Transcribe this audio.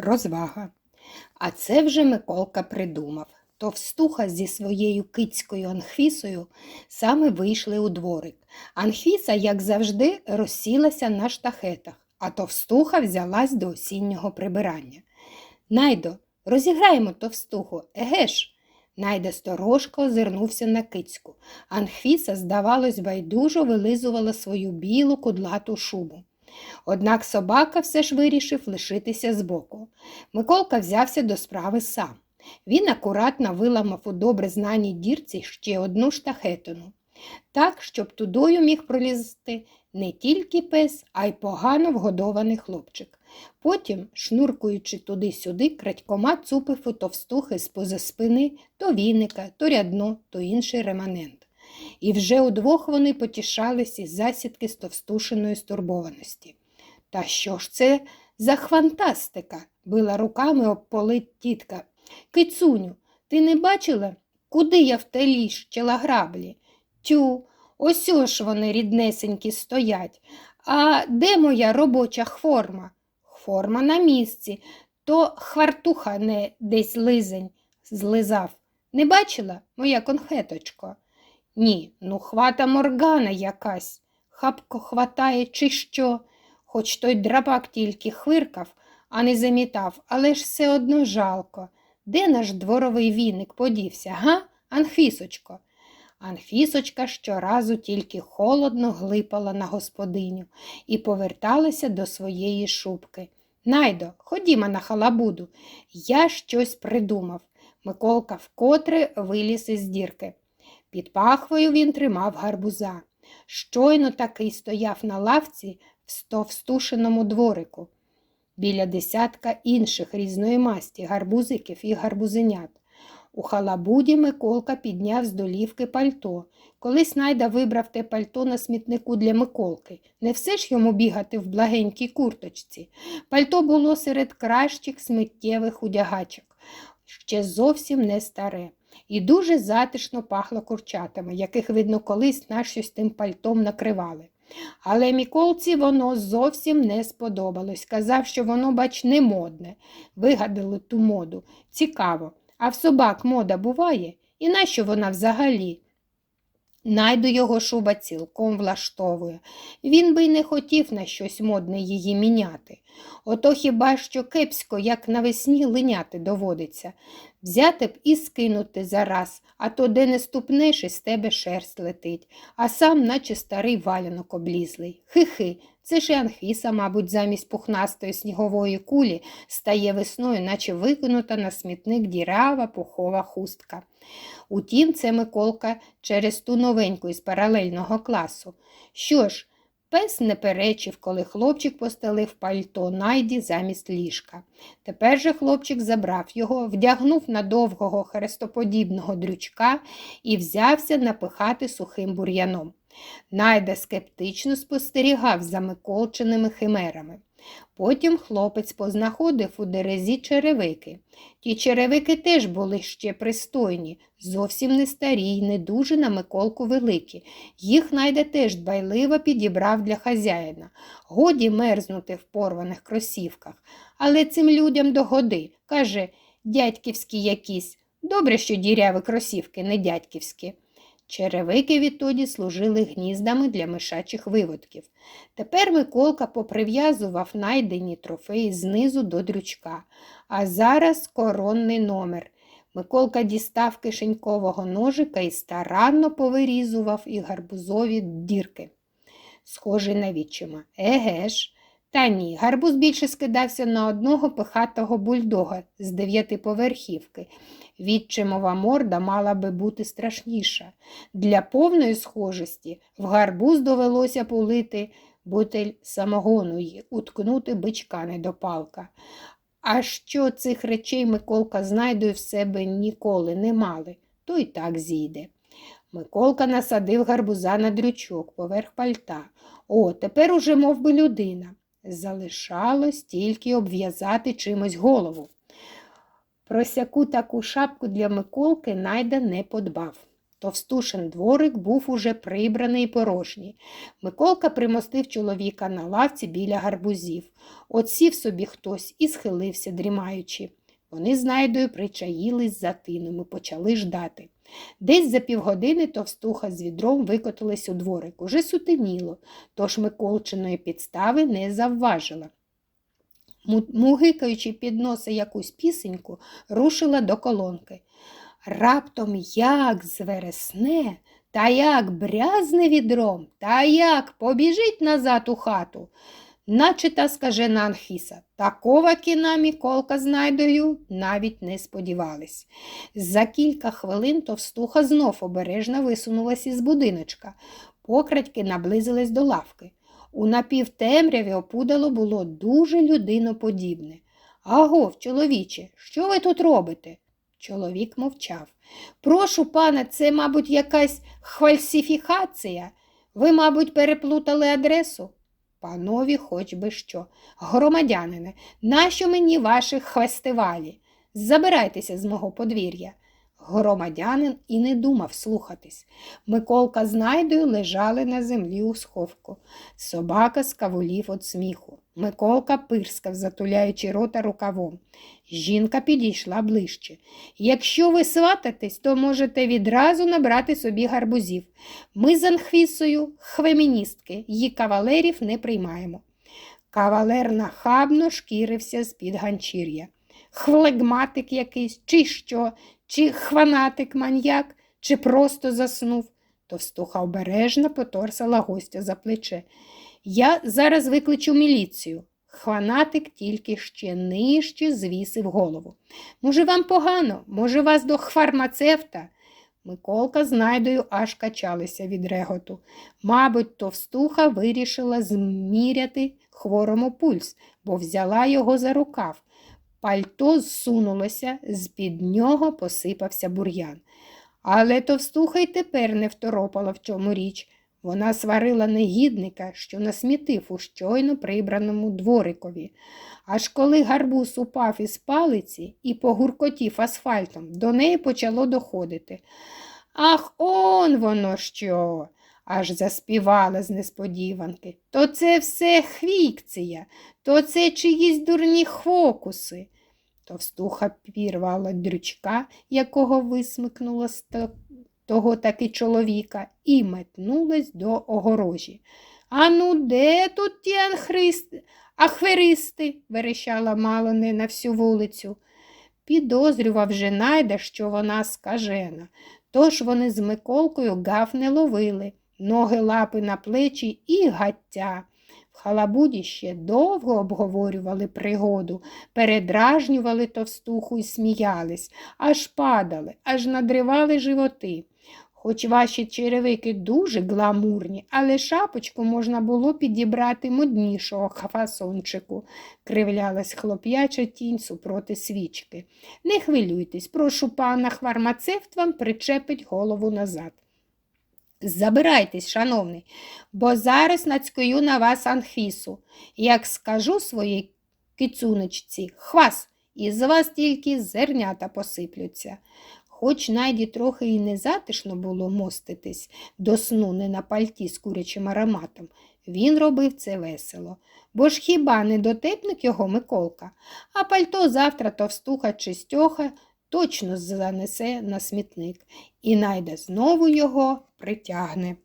Розвага. А це вже Миколка придумав. Товстуха зі своєю кицькою Анхвісою саме вийшли у дворик. Анхвіса, як завжди, розсілася на штахетах, а товстуха взялась до осіннього прибирання. Найдо, розіграємо товстуху, еге ж? Найда сторожко озирнувся на кицьку. Анхвіса, здавалось, байдужо вилизувала свою білу кудлату шубу. Однак собака все ж вирішив лишитися збоку. Миколка взявся до справи сам. Він акуратно виламав у добре знаній дірці ще одну штахетину, так, щоб тудою міг пролізти не тільки пес, а й погано вгодований хлопчик. Потім, шнуркуючи туди-сюди, крадькома цупив у товстухи з поза спини то віника, то рядно, то інший реманент. І вже удвох вони потішались із засідки з товстушеної стурбованості. Та що ж це за хвантастика? била руками об полит тітка. Кицуню, ти не бачила, куди я втеліщила граблі? Тю, ось ж вони ріднесенькі стоять. А де моя робоча форма? Форма на місці, то хвартуха не десь лизень злизав. Не бачила, моя конхеточко? Ні, ну хвата моргана якась. Хапко хватає, чи що, хоч той драпак тільки хвиркав, а не замітав, але ж все одно жалко. Де наш дворовий віник подівся, га, Анфісочко? Анфісочка щоразу тільки холодно глипала на господиню і поверталася до своєї шубки. Найдо, ходімо на халабуду. Я щось придумав. Миколка вкотре виліз із дірки. Під пахвою він тримав гарбуза. Щойно такий стояв на лавці в стовстушеному дворику, біля десятка інших різної масті гарбузиків і гарбузенят. У халабуді Миколка підняв з долівки пальто. Колись найда вибрав те пальто на смітнику для Миколки. Не все ж йому бігати в благенькій курточці. Пальто було серед кращих сміттєвих удягачок, ще зовсім не старе. І дуже затишно пахло курчатами, яких, видно, колись на з тим пальтом накривали. Але Міколці воно зовсім не сподобалось. Казав, що воно, бач, не модне. Вигадали ту моду. Цікаво. А в собак мода буває? І нащо вона взагалі? Найду його шуба цілком влаштовує. Він би й не хотів на щось модне її міняти. Ото хіба що кепсько, як навесні линяти доводиться. Взяти б і скинути зараз, а то де не ступнеш, із тебе шерсть летить, а сам, наче старий валянок облізлий. Хи-хи, це ж і Анхіса, мабуть, замість пухнастої снігової кулі стає весною, наче викинута на смітник дірява пухова хустка. Утім, це Миколка через ту новеньку із паралельного класу. Що ж, пес не перечив, коли хлопчик постелив пальто найді замість ліжка. Тепер же хлопчик забрав його, вдягнув на довгого хрестоподібного дрючка і взявся напихати сухим бур'яном. Найда скептично спостерігав за Миколчиними химерами. Потім хлопець познаходив у дерезі черевики. Ті черевики теж були ще пристойні, зовсім не старі й не дуже на Миколку великі. Їх найде теж дбайливо підібрав для хазяїна. Годі мерзнути в порваних кросівках. Але цим людям догоди, каже, дядьківські якісь. Добре, що діряві кросівки, не дядьківські. Черевики відтоді служили гніздами для мишачих виводків. Тепер Миколка поприв'язував найдені трофеї знизу до дрючка, а зараз коронний номер. Миколка дістав кишенькового ножика і старанно повирізував і гарбузові дірки. Схожий на відчима. Еге ж. Та ні, гарбуз більше скидався на одного пихатого бульдога з дев'ятиповерхівки. Відчимова морда мала би бути страшніша. Для повної схожості в гарбуз довелося полити бутель самогону й уткнути бичка недопалка. А що цих речей Миколка знайдує в себе ніколи не мали, то й так зійде. Миколка насадив гарбуза на дрючок поверх пальта. О, тепер уже мов би, людина. Залишалось тільки обв'язати чимось голову. Про сяку таку шапку для Миколки найда не подбав. Товстушин дворик був уже прибраний і порожній. Миколка примостив чоловіка на лавці біля гарбузів. От сів собі хтось і схилився, дрімаючи. Вони з Найдою причаїлись за тином і почали ждати. Десь за півгодини товстуха з відром викотилась у дворик. Уже сутеніло, тож Миколчиної підстави не завважила. Мугикаючи під носа якусь пісеньку, рушила до колонки. Раптом як звересне, та як брязне відром, та як побіжить назад у хату. Наче та скажена Анхіса, такого кіна Міколка з Найдою навіть не сподівались. За кілька хвилин товстуха знов обережно висунулась із будиночка, покрадьки наблизилась до лавки. У напівтемряві опудало було дуже людиноподібне. Агов, чоловіче, що ви тут робите? Чоловік мовчав. Прошу пана, це, мабуть, якась фальсифікація. Ви, мабуть, переплутали адресу? Панові, хоч би що. Громадянине, нащо мені ваші фестивалі? Забирайтеся з мого подвір'я. Громадянин і не думав слухатись. Миколка з Найдою лежали на землі у сховку. Собака скавулів від сміху. Миколка пирскав, затуляючи рота рукавом. Жінка підійшла ближче. Якщо ви свататесь, то можете відразу набрати собі гарбузів. Ми з Анхвісою хвеміністки, її кавалерів не приймаємо. Кавалер нахабно шкірився з-під ганчір'я. Хвлегматик якийсь, чи що, чи хванатик маньяк, чи просто заснув. Товстуха обережно поторсала гостя за плече. Я зараз викличу міліцію. Хванатик тільки ще нижче звісив голову. Може, вам погано? Може, вас до фармацевта? Миколка з Найдою аж качалися від реготу. Мабуть, товстуха вирішила зміряти хворому пульс, бо взяла його за рукав. Пальто зсунулося, з-під нього посипався бур'ян. Але товстуха й тепер не второпала в чому річ. Вона сварила негідника, що насмітив у щойно прибраному дворикові. Аж коли гарбуз упав із палиці і погуркотів асфальтом, до неї почало доходити. Ах, он воно що. Аж заспівала з несподіванки. То це все хвікція, то це чиїсь дурні хвокуси. Товстуха пірвала дрючка, якого висмикнула з того таки чоловіка, і метнулась до огорожі. Ану, де тут ті анхристи, ахверисти? верещала мало не на всю вулицю. Підозрював вже найда, що вона скажена. Тож вони з Миколкою гав не ловили, ноги лапи на плечі і гаття. В халабуді ще довго обговорювали пригоду, передражнювали товстуху і сміялись, аж падали, аж надривали животи. Хоч ваші черевики дуже гламурні, але шапочку можна було підібрати моднішого фасончику, кривлялась хлоп'яча тінь супроти свічки. Не хвилюйтесь, прошу пана фармацевт вам причепить голову назад. Забирайтесь, шановний, бо зараз нацькую на вас анхвісу. Як скажу своїй кицунечці, хвас, і з вас тільки зернята посиплються. Хоч найді трохи і не затишно було моститись до сну не на пальті з курячим ароматом, він робив це весело. Бо ж хіба не дотепник його Миколка, а пальто завтра товстуха чи стьоха точно занесе на смітник і найде знову його притягне.